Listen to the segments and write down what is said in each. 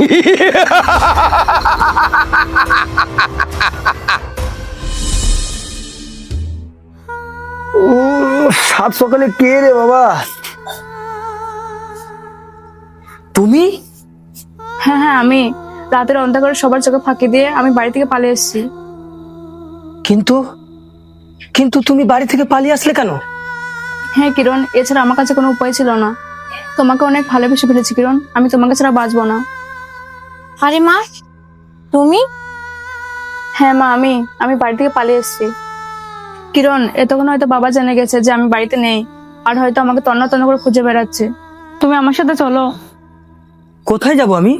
উফ, সাত সকালে কে রে বাবা? তুমি? হ্যাঁ হ্যাঁ আমি রাতের অন্ধকারে সবার চোখে ফাঁকি দিয়ে আমি বাড়ি থেকে পালিয়ে এসেছি। কিন্তু কিন্তু তুমি বাড়ি থেকে পালিয়ে আসলে কেন? হ্যাঁ কিরণ এছাড়া আমার কাছে কোনো উপায় ছিল না। তোমাকে অনেক ভালোবেসে ফেলেছি কিরণ। আমি তোমাকে ছাড়া বাঁচবো না। আরে মা তুমি? হ্যাঁ মা আমি আমি বাড়ি থেকে পালিয়ে এসেছি। কিরণ এতক্ষণ হয়তো বাবা জেনে গেছে যে আমি বাড়িতে নেই আর হয়তো আমাকে তন্ন তন্ন করে খুঁজে বেড়াচ্ছে। তুমি আমার সাথে চলো। কোথায় যাব আমি?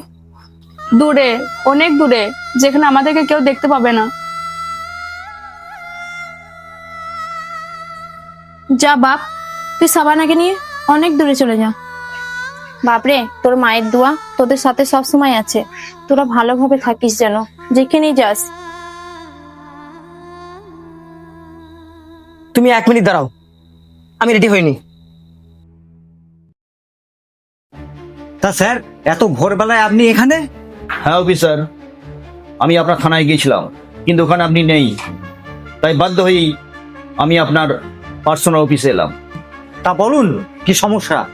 দূরে অনেক দূরে যেখানে আমাদেরকে কেউ দেখতে পাবে না। যা বাপ তুই সাবানাকে নিয়ে অনেক দূরে চলে যা। বাপরে তোর মায়ের দোয়া তোদের সাথে সব সময় আছে। তোরা ভালোভাবে থাকিস যেন। যেখানেই যাস। তুমি এক মিনিট দাঁড়াও। আমি রেডি হইনি। তা স্যার এত ভোরবেলায় আপনি এখানে? হ্যাঁ অফিসার আমি আপনার থানায় গিয়েছিলাম কিন্তু ওখানে আপনি নেই। তাই বাধ্য হয়েই আমি আপনার পার্সোনাল অফিসে এলাম। তা বলুন কি সমস্যা?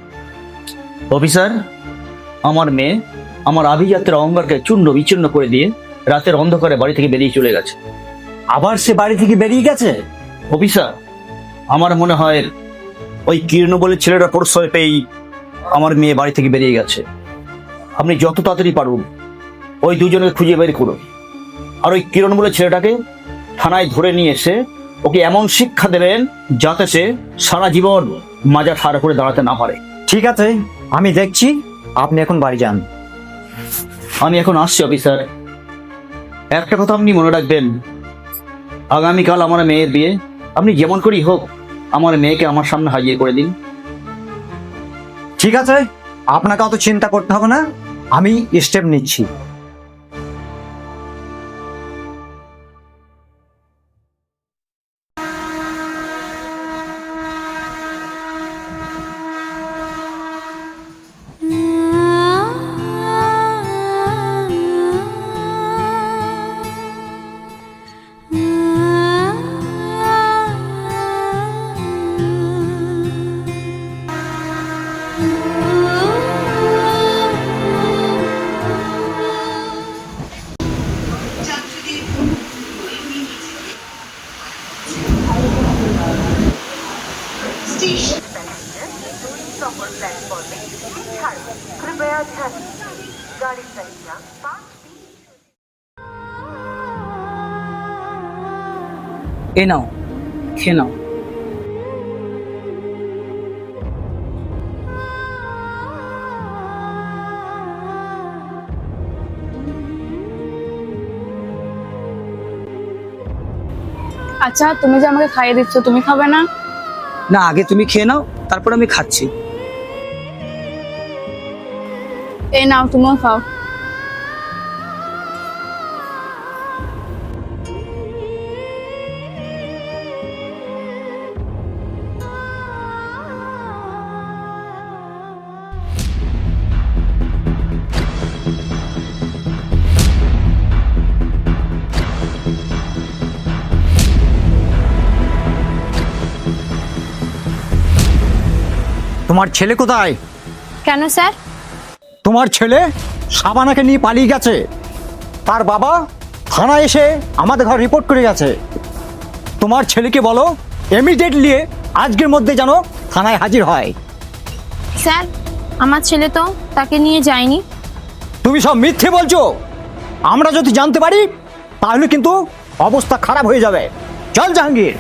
অফিসার, আমার মেয়ে আমার আভিজাত্যের অহংকারকে চূর্ণ বিচূর্ণ করে দিয়ে রাতের অন্ধকারে বাড়ি থেকে বেরিয়ে চলে গেছে। আবার সে বাড়ি থেকে বেরিয়ে গেছে? অফিসার, আমার মনে হয় ওই কীর্ণ বলে ছেলেটা প্রশ্রয় পেয়েই আমার মেয়ে বাড়ি থেকে বেরিয়ে গেছে। আপনি যত তাড়াতাড়ি পারুন, ওই দুজনকে খুঁজে বের করুন। আর ওই কিরণ বলে ছেলেটাকে থানায় ধরে নিয়ে এসে ওকে এমন শিক্ষা দেবেন যাতে সে সারা জীবন মাজা ঠাড়া করে দাঁড়াতে না পারে। ঠিক আছে। আমি দেখছি আপনি এখন বাড়ি যান। আমি এখন আসছি অফিসার। একটা কথা আপনি মনে রাখবেন। আগামীকাল আমার মেয়ের বিয়ে। আপনি যেমন করি হোক আমার মেয়েকে আমার সামনে হাজির করে দিন। ঠিক আছে আপনাকে অত চিন্তা করতে হবে না। আমি স্টেপ নিচ্ছি। এ নাও খেয়ে নাও আচ্ছা তুমি যে আমাকে খাইয়ে দিচ্ছ তুমি খাবে না? না আগে তুমি খেয়ে নাও তারপর আমি খাচ্ছি। এই নাও তুমিও খাও। তোমার ছেলে কোথায়? কেন স্যার? তোমার ছেলে সাবানাকে নিয়ে পালিয়ে গেছে। তার বাবা থানায় এসে আমাদের ঘর রিপোর্ট করে গেছে। তোমার ছেলেকে বলো ইমিডিয়েটলি আজকের মধ্যে যেন থানায় হাজির হয়। স্যার আমার ছেলে তো তাকে নিয়ে যায়নি। তুমি সব মিথ্যে বলছো। আমরা যদি জানতে পারি তাহলে কিন্তু অবস্থা খারাপ হয়ে যাবে। চল জাহাঙ্গীর।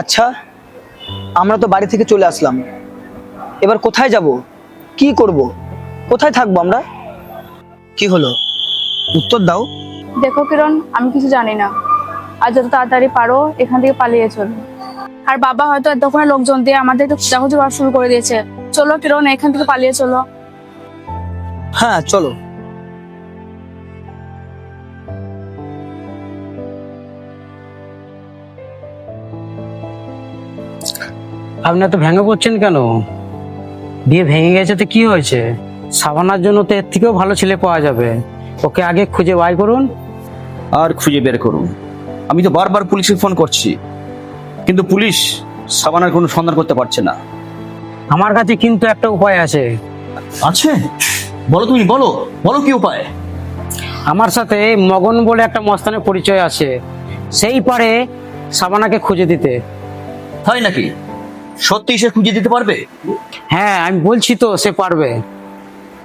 আচ্ছা আমরা তো বাড়ি থেকে চলে আসলাম। এবার কোথায় যাব? কি করব? কোথায় থাকব আমরা? কি হলো? উত্তর দাও। দেখো কিরণ আমি কিছু জানি না। আর যত তাড়াতাড়ি পারো এখান থেকে পালিয়ে চলো। আর বাবা হয়তো এতক্ষণে লোকজন দিয়ে আমাদেরকে খোঁজাখুঁজি করা শুরু করে দিয়েছে। চলো কিরণ এখান থেকে পালিয়ে চলো। হ্যাঁ চলো। আপনি এত ভেঙে পড়ছেন কেন? বিয়ে ভেঙে গেছে তো কি হয়েছে? সাবানার জন্য তো এর থেকেও ভালো ছেলে পাওয়া যাবে। ওকে আগে খুঁজে বাই করুন। আর খুঁজে বের করুন। আমি তো বারবার পুলিশে ফোন করছি। কিন্তু পুলিশ সাবানার কোনো সন্ধান করতে পারছে না। আমার কাছে কিন্তু একটা উপায় আছে। আছে? বলো তুমি বলো। বলো কি উপায়? আমার সাথে মগন বলে একটা মস্তানের পরিচয় আছে। সেই পারে সাবানাকে খুঁজে দিতে। তাই নাকি? সত্যি সে খুঁজে দিতে পারবে? হ্যাঁ আমি বলছি তো সে পারবে।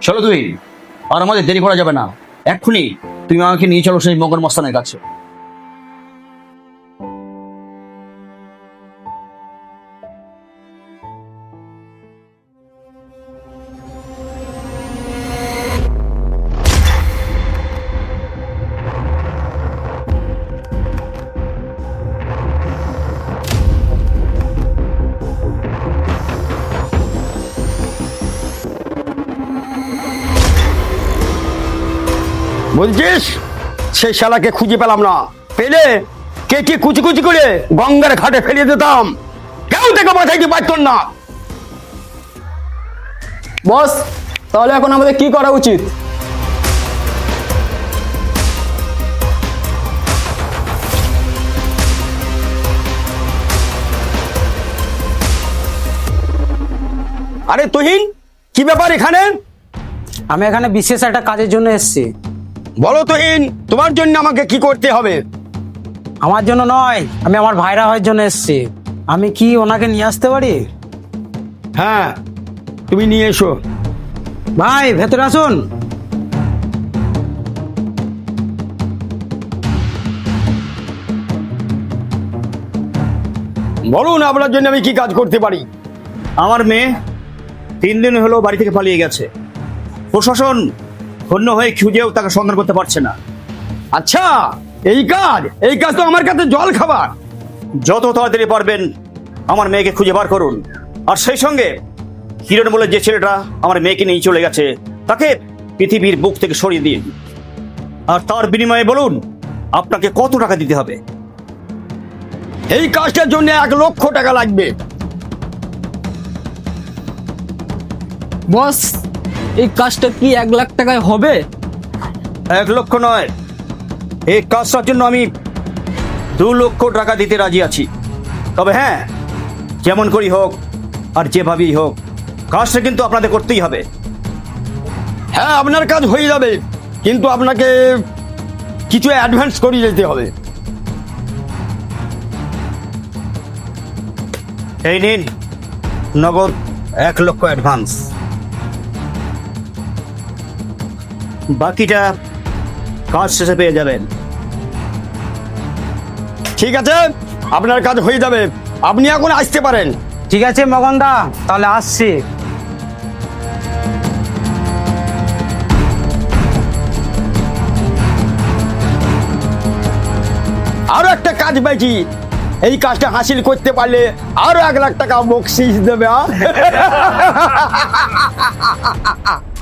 চলো তুই আর আমাদের দেরি করা যাবে না। এক্ষুনি তুমি আমাকে নিয়ে চলো সেই মগন মস্তানের কাছে। বলছিস সেই শালাকে খুঁজে পেলাম না। পেলে কে কি কুচি কুচি করে গঙ্গার ঘাটে ফেলিয়ে দিতাম। কেউ থেকে বাঁচাইতে পারত না। বস তাহলে এখন আমাদের কি করা উচিত? আরে তুহিন কি ব্যাপার এখানে? আমি এখানে বিশেষ একটা কাজের জন্য এসেছি। বলো তুহিন তোমার জন্য আমাকে কি করতে হবে? আমার জন্য নয় আমি আমার ভাইরা হওয়ার জন্য এসেছি। আমি কি ওনাকে নিয়ে আসতে পারি? হ্যাঁ তুমি নিয়ে এসো। ভাই ভেতরে আসুন। বলুন আপনার জন্য আমি কি কাজ করতে পারি? আমার মেয়ে তিন দিন হলো বাড়ি থেকে পালিয়ে গেছে। প্রশাসন ধন্য হয়ে খুঁজেও তাকে সন্ধান করতে পারছে না। আচ্ছা এই কাজ এই কাজ তো আমার কাছে জল খাবার। যত তাড়াতাড়ি পারবেন, আমার মেয়েকে খুঁজে বার করুন। আর সেই সঙ্গে, হিরণ বলে যে ছেলেটা আমার মেয়েকে নিয়ে চলে গেছে, তাকে পৃথিবীর বুক থেকে সরিয়ে দিন। আর তার বিনিময়ে বলুন, আপনাকে কত টাকা দিতে হবে? এই কাজটার জন্য এক লক্ষ টাকা লাগবে। বস এই কাজটা কি এক লাখ টাকায় হবে? এক লক্ষ নয়। এই কাজটার জন্য আমি দু লক্ষ টাকা দিতে রাজি আছি। তবে হ্যাঁ যেমন করি হোক আর যেভাবেই হোক কাজটা কিন্তু আপনাদের করতেই হবে। হ্যাঁ আপনার কাজ হয়ে যাবে কিন্তু আপনাকে কিছু অ্যাডভান্স করিয়ে যেতে হবে। এই নিন নগদ এক লক্ষ অ্যাডভান্স বাকিটা কাজ শেষে পেয়ে যাবেন। ঠিক আছে? আপনার কাজ হয়ে যাবে। আপনি এখন আসতে পারেন। ঠিক আছে মগনদা তাহলে আসছি। আরও একটা কাজ পেয়েছি এই কাজটা হাসিল করতে পারলে আরও এক লাখ টাকা বকশিস দেবে হ্যাঁ?